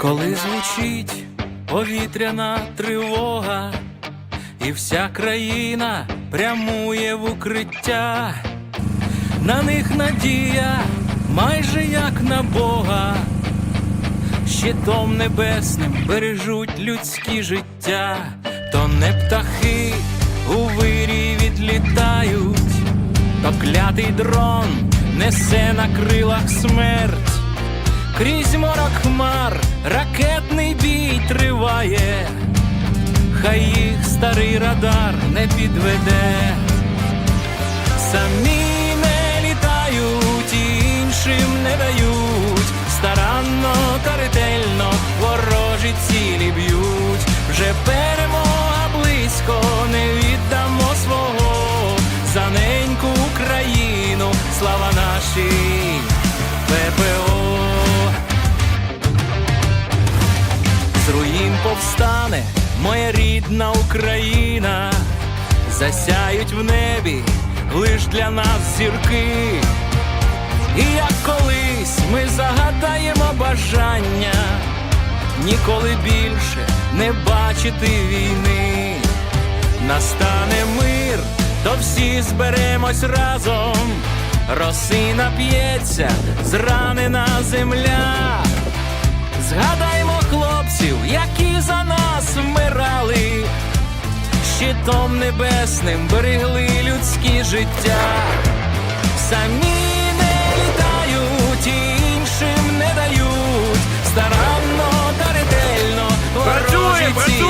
Коли звучить повітряна тривога, і вся країна прямує в укриття, на них надія майже як на Бога, щитом небесним бережуть людські життя, то не птахи у вирі відлітають, то клятий дрон несе на крилах смерть. Крізь морок хмар ракетний бій триває, хай їх старий радар не підведе, самі не літають, іншим не дають, старанно та ретельно ворожі цілі б'ють, вже руїн повстане моя рідна Україна, засяють в небі лиш для нас зірки. І як колись ми загадаємо бажання ніколи більше не бачити війни. Настане мир, то всі зберемось разом. Росина п'ється, зранена земля. Які за нас вмирали, щитом небесним берегли людські життя, самі не літають, і іншим не дають, старанно та ретельно ворожі.